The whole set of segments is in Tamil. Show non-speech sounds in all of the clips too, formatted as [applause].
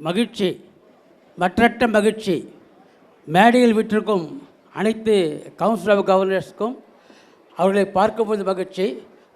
மகிழ்ச்சி மற்றற்ற மகிழ்ச்சி. மேடையில் விட்டிருக்கும் அனைத்து கவுன்சில் ஆஃப் கவர்னர்ஸ்க்கும் அவர்களை பார்க்கும்போது மகிழ்ச்சி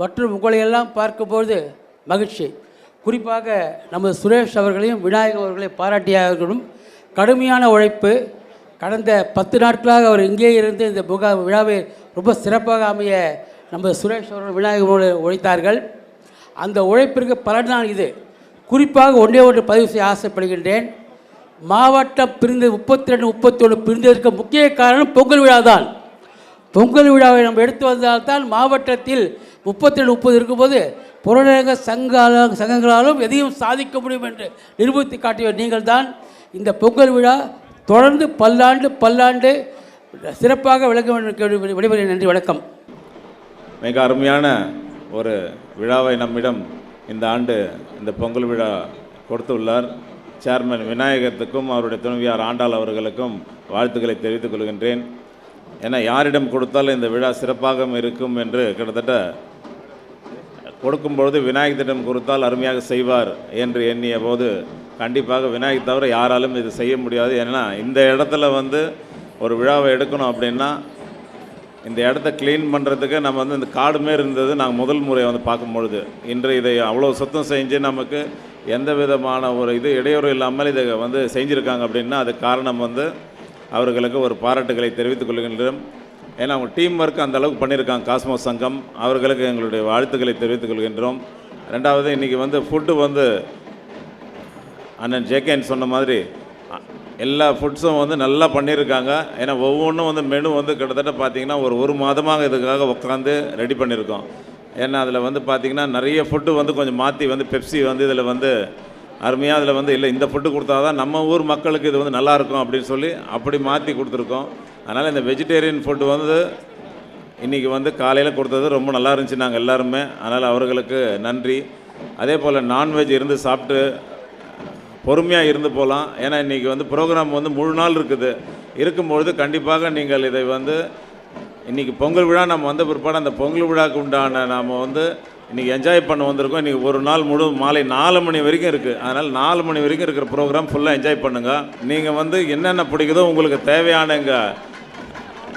மற்றும் உங்களையெல்லாம் பார்க்கும்போது மகிழ்ச்சி. குறிப்பாக நமது சுரேஷ் அவர்களையும் விநாயகர் அவர்களையும் பாராட்டியவர்களும் கடுமையான உழைப்பு. கடந்த பத்து நாட்களாக அவர் இங்கே இருந்து இந்த புகா விழாவை ரொம்ப சிறப்பாக அமைய நமது சுரேஷ் அவர்கள் விநாயகர் உழைத்தார்கள். அந்த உழைப்பிற்கு பலன்தான் இது. குறிப்பாக ஒன்றே ஒன்று பதிவு செய்ய ஆசைப்படுகின்றேன். மாவட்டம் பிரிந்து முப்பத்தி ரெண்டு முப்பத்தி ஒன்று பிரிந்ததற்கு முக்கிய காரணம் பொங்கல் விழா தான் பொங்கல் விழாவை நம்ம எடுத்து வந்தால்தான் மாவட்டத்தில் முப்பத்தி ரெண்டு முப்பது இருக்கும்போது புறநக சங்கால சங்கங்களாலும் எதையும் சாதிக்க முடியும் என்று நிரூபித்து காட்டிய நீங்கள் தான் இந்த பொங்கல் விழா தொடர்ந்து பல்லாண்டு பல்லாண்டு சிறப்பாக விளங்க வேண்டும் விடைபெறுகிறேன். நன்றி வணக்கம். மிக அருமையான ஒரு விழாவை நம்மிடம் இந்த ஆண்டு இந்த பொங்கல் விழா கொடுத்துள்ளார். சேர்மன் விநாயகத்துக்கும் அவருடைய துணைவியார் ஆண்டாள் அவர்களுக்கும் வாழ்த்துக்களை தெரிவித்துக் கொள்கின்றேன். ஏன்னா யாரிடம் கொடுத்தாலும் இந்த விழா சிறப்பாக இருக்கும் என்று கிட்டத்தட்ட கொடுக்கும்பொழுது விநாயகத்திடம் கொடுத்தால் அருமையாக செய்வார் என்று எண்ணிய போது கண்டிப்பாக விநாயகர் தவிர யாராலும் இது செய்ய முடியாது. ஏன்னா இந்த இடத்துல வந்து ஒரு விழாவை எடுக்கணும் அப்படின்னா இந்த இடத்த க்ளீன் பண்ணுறதுக்கு நம்ம வந்து இந்த காடுமே இருந்தது நாங்கள் முதல் முறை வந்து பார்க்கும்பொழுது. இன்று இதை அவ்வளோ சுத்தம் செஞ்சு நமக்கு எந்த விதமான ஒரு இது இடையூறு இல்லாமல் இதை வந்து செஞ்சுருக்காங்க அப்படின்னா அதுக்கு காரணம் வந்து அவர்களுக்கு ஒரு பாராட்டுகளை தெரிவித்துக் கொள்கின்றோம். ஏன்னா அவங்க டீம் ஒர்க் அந்த அளவுக்கு பண்ணியிருக்காங்க காஸ்மோஸ் சங்கம். அவர்களுக்கு எங்களுடைய வாழ்த்துக்களை தெரிவித்துக் கொள்கின்றோம். ரெண்டாவது இன்றைக்கி வந்து ஃபுட்டு வந்து அண்ணன் ஜேகேன் சொன்ன மாதிரி எல்லா ஃபுட்ஸும் வந்து நல்லா பண்ணியிருக்காங்க. ஏன்னா ஒவ்வொன்றும் வந்து மெனு வந்து கிட்டத்தட்ட பார்த்தீங்கன்னா ஒரு ஒரு மாதமாக இதுக்காக உட்காந்து ரெடி பண்ணியிருக்கோம் ஏன்னா அதில் வந்து பார்த்திங்கன்னா நிறைய ஃபுட்டு வந்து கொஞ்சம் மாற்றி வந்து பெப்சி வந்து இதில் வந்து அருமையாக அதில் வந்து இல்லை இந்த ஃபுட்டு கொடுத்தா தான் நம்ம ஊர் மக்களுக்கு இது வந்து நல்லாயிருக்கும் அப்படின்னு சொல்லி அப்படி மாற்றி கொடுத்துருக்கோம். அதனால் இந்த வெஜிடேரியன் ஃபுட்டு வந்து இன்றைக்கி வந்து காலையில் கொடுத்தது ரொம்ப நல்லா இருந்துச்சு நாங்கள் எல்லாருமே. அதனால் அவர்களுக்கு நன்றி. அதே போல் நான்வெஜ் இருந்து சாப்பிட்டு பொறுமையாக இருந்து போகலாம் ஏன்னா இன்றைக்கி வந்து ப்ரோக்ராம் வந்து முழு நாள் இருக்குது. இருக்கும்பொழுது கண்டிப்பாக நீங்கள் இதை வந்து இன்றைக்கி பொங்கல் விழா நம்ம வந்த பிற்பாடு அந்த பொங்கல் விழாக்கு உண்டான நாம் வந்து இன்றைக்கி என்ஜாய் பண்ண வந்திருக்கோம். இன்றைக்கி ஒரு நாள் முழு மாலை நாலு மணி வரைக்கும் இருக்குது அதனால் நாலு மணி வரைக்கும் இருக்கிற ப்ரோக்ராம் ஃபுல்லாக என்ஜாய் பண்ணுங்கள் நீங்கள் வந்து என்னென்ன பிடிக்குதோ உங்களுக்கு தேவையான இங்கே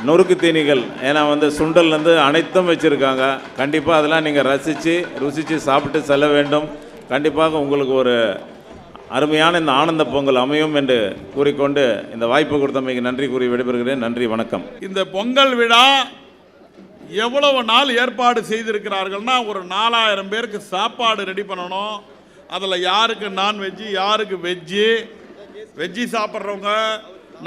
நொறுக்கு தீனிகள் ஏன்னா வந்து சுண்டல்லேருந்து அனைத்தும் வச்சுருக்காங்க. கண்டிப்பாக அதெல்லாம் நீங்கள் ரசித்து ருசித்து சாப்பிட்டு செல்ல வேண்டும். கண்டிப்பாக உங்களுக்கு ஒரு அருமையான இந்த ஆனந்த பொங்கல் அமையும் என்று கூறிக்கொண்டு இந்த வாய்ப்பு கொடுத்தமைக்கு நன்றி கூறி விடைபெறுகிறேன். நன்றி வணக்கம். இந்த பொங்கல் விழா எவ்வளவு நாள் ஏற்பாடு செய்திருக்கிறார்கள்னா ஒரு நாலாயிரம் பேருக்கு சாப்பாடு ரெடி பண்ணணும். அதில் யாருக்கு நான்வெஜ்ஜு யாருக்கு வெஜ்ஜு? வெஜ்ஜி சாப்பிட்றவங்க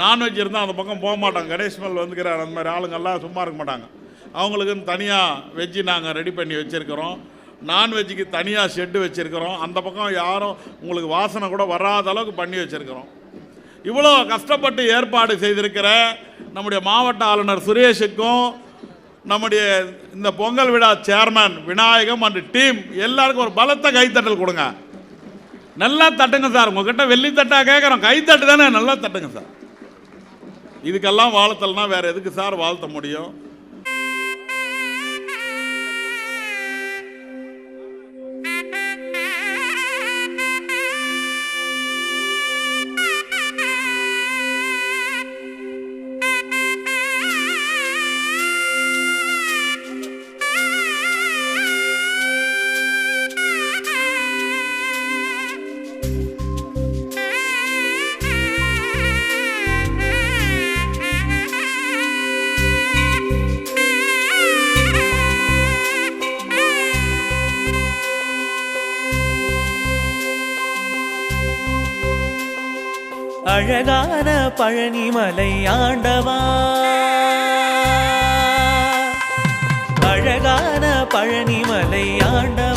நான்வெஜ் இருந்தால் அந்த பக்கம் போக மாட்டாங்க. கணேஷ்மல் வந்துக்கிறார். அந்த மாதிரி ஆளுங்கள்லாம் சும்மா இருக்க மாட்டாங்க. அவங்களுக்குன்னு தனியாக வெஜ்ஜி நாங்கள் ரெடி பண்ணி வச்சுருக்கிறோம். நான்வெஜ்ஜுக்கு தனியாக ஷெட்டு வச்சுருக்கிறோம். அந்த பக்கம் யாரும் உங்களுக்கு வாசனை கூட வராத அளவுக்கு பண்ணி வச்சுருக்கிறோம். இவ்வளோ கஷ்டப்பட்டு ஏற்பாடு செய்திருக்கிற நம்முடைய மாவட்ட ஆளுநர் சுரேஷுக்கும் நம்முடைய இந்த பொங்கல் விழா சேர்மன் விநாயகம் அண்ட் டீம் எல்லாருக்கும் ஒரு பலத்த கைத்தட்டல் கொடுங்க. நல்லா தட்டுங்க சார். உங்ககிட்ட வெள்ளி கேட்குறோம் கைத்தட்டு தானே நல்லா தட்டுங்க சார். இதுக்கெல்லாம் வாழ்த்தல்னா வேறு எதுக்கு சார் வாழ்த்த முடியும்? அழகான பழனிமலை ஆண்டவா. அழகான பழனிமலை ஆண்டவா.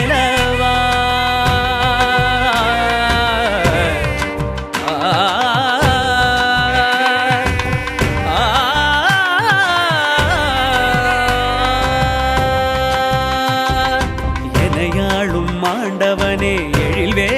ஆண்டவனே எழில்வே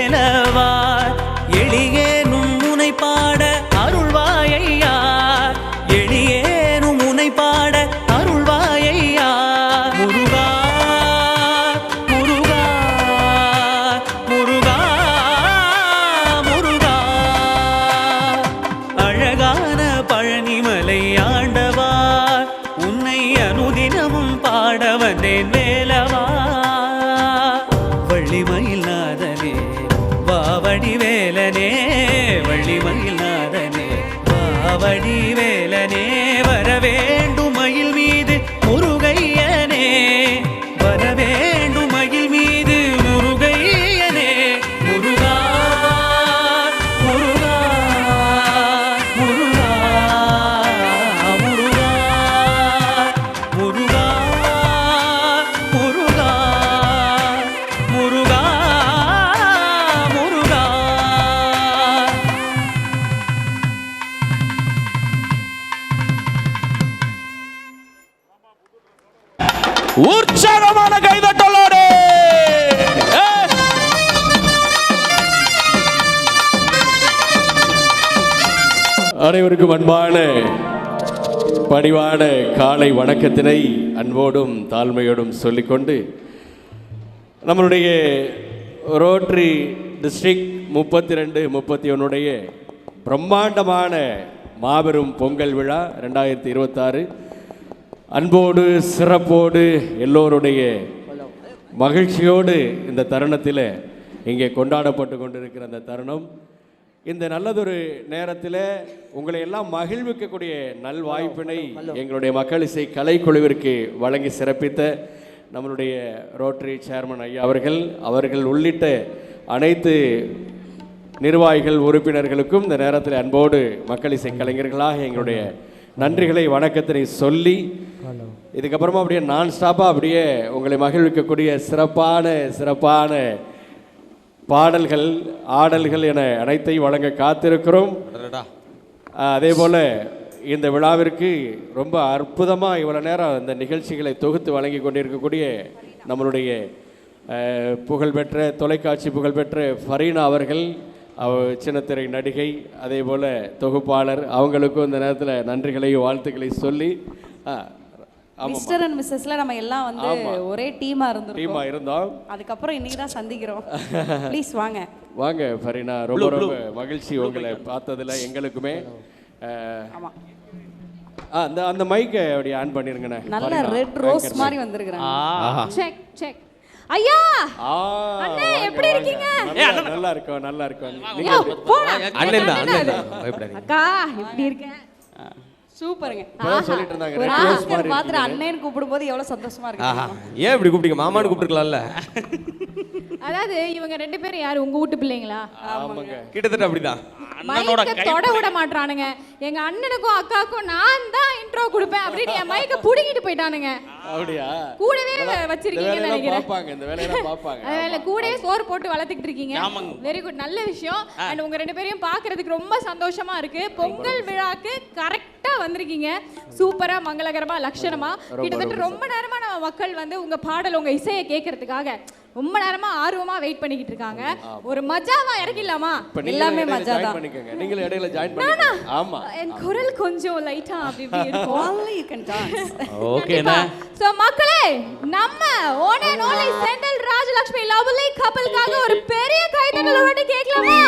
வடிவேலனே உற்சாகமான கைதட்டலோடு. அனைவருக்கும் அன்பான பணிவான காலை வணக்கத்தினை அன்போடும் தாழ்மையோடும் சொல்லிக்கொண்டு நம்மளுடைய ரோட்ரி டிஸ்ட்ரிக்ட் முப்பத்தி ரெண்டு முப்பத்தி ஒன்றுடைய பிரம்மாண்டமான மாபெரும் பொங்கல் விழா ரெண்டாயிரத்தி இருபத்தாறு. அன்போடு சிறப்போடு எல்லோருடைய மகிழ்ச்சியோடு இந்த தருணத்தில் இங்கே கொண்டாடப்பட்டு கொண்டிருக்கிற அந்த தருணம். இந்த நல்லதொரு நேரத்தில் உங்களை எல்லாம் மகிழ்விக்கக்கூடிய நல்வாய்ப்பினை எங்களுடைய மக்கள் இசை கலைக்குழுவிற்கு வழங்கி சிறப்பித்த நம்மளுடைய ரோட்டரி சேர்மன் ஐயா அவர்கள் அவர்கள் உள்ளிட்ட அனைத்து நிர்வாகிகள் உறுப்பினர்களுக்கும் இந்த நேரத்தில் அன்போடு மக்கள் இசை கலைஞர்களாக எங்களுடைய நன்றிகளை வணக்கத்தினை சொல்லி இதுக்கப்புறமா அப்படியே நான் ஸ்டாப்பாக அப்படியே உங்களை மகிழ்விக்கக்கூடிய சிறப்பான சிறப்பான பாடல்கள் ஆடல்கள் என அனைத்தையும் வழங்க காத்திருக்கிறோம். அதே போல் இந்த விழாவிற்கு ரொம்ப அற்புதமாக இவ்வளோ நேரம் இந்த நிகழ்ச்சிகளை தொகுத்து வழங்கி கொண்டிருக்கக்கூடிய நம்மளுடைய புகழ்பெற்ற தொலைக்காட்சி புகழ்பெற்ற ஃபரீனா அவர்கள் அவ சின்னத்திரை நடிகை அதே போல் தொகுப்பாளர். அவங்களுக்கும் இந்த நேரத்தில் நன்றிகளையும் வாழ்த்துக்களையும் சொல்லி மிஸ்டர் அண்ட் மிஸ்ஸஸ்ல நம்ம எல்லாம் வந்து ஒரே டீமா இருந்திருக்கோம். டீமாக இருந்தோம். அதுக்கப்புறம் இன்னைக்கு தான் சந்திக்கிறோம். [laughs] ப்ளீஸ் வாங்க. வாங்க ஃபரீனா. ரொம்ப ரொம்ப மகிழ்ச்சி உங்களை பார்த்ததுல எங்களுக்குமே. அந்த அந்த மைக்கை அப்படி ஆன் பண்ணிருங்கண்ணே. நல்ல. ரெட் ரோஸ் மாதிரி வந்திருக்கிறாங்க. செக் செக் ஐயா! அண்ணே, எப்படி. இருக்கீங்க? நல்லா- நல்லா இருக்கோம் நல்லா இருக்கோம். அண்ணன் தான், அண்ணன் தான். அக்கா எப்படி இருக்க சூப்பருங்க. சொல்லிட்டு இருந்தாங்க, இருக்கீங்க. அண்ணன் கூப்பிடும்போது எவ்வளவு சந்தோஷமா இருக்கு? ஏன் இப்படி கூப்பிட்டீங்க? மாமான்னு கூப்பிட்டுருக்கலாம்ல. அதாவது இவங்க ரெண்டு பேரும் யாரு? உங்க வீட்டு பிள்ளைங்களா? ஆமாங்க. கிட்டத்தட்ட அப்படிதான். தொட விட மாட்டானுங்க எங்க அண்ணனுக்கும் அக்காவுக்கும் நான் தான் இன்ட்ரோ கொடுப்பேன் அப்படின்னு என் மைக்க புடுங்கிட்டு போயிட்டானுங்க. அப்படியா? கூடவே வச்சிருக்கீங்கன்னு வேலையெல்லாம் நினைக்கிறேன். பார்ப்பாங்க இந்த வேலையெல்லாம் பார்ப்பாங்க. அதனால கூடவே சோறு போட்டு வளர்த்துக்கிட்டு இருக்கீங்க. வெரி குட் நல்ல விஷயம். அண்ட் உங்க ரெண்டு பேரையும் பார்க்கிறதுக்கு ரொம்ப சந்தோஷமா இருக்கு. பொங்கல் விழாக்கு கரெக்டா வந்திருக்கீங்க. சூப்பரா மங்களகரமா லட்சணமா கிட்டத்தட்ட ரொம்ப நேரமா நம்ம மக்கள் வந்து உங்க பாடல் உங்க இசையை கேட்கறதுக்காக ரொம்ப நேரமா ஆர்வமா வெயிட் பண்ணிக்கிட்டு இருக்காங்க. ஒரு மஜாவா இறக்கிடலாமா? எல்லாமே மஜா தான். பண்ணிக்கங்க. இடையில ஜாயின் பண்ணுங்க ஆமா என் குரல் கொஞ்சம் லைட்டா அப்படி இப்படி [laughs] இருக்கும். Only you can ஓகேனா சோ மக்களே நம்ம ஓனே நோலை செந்தில் ராஜலட்சுமி லவ்லி கப்பலுக்காக ஒரு பெரிய கைதட்டல் ஒன்று கேட்கலாமா?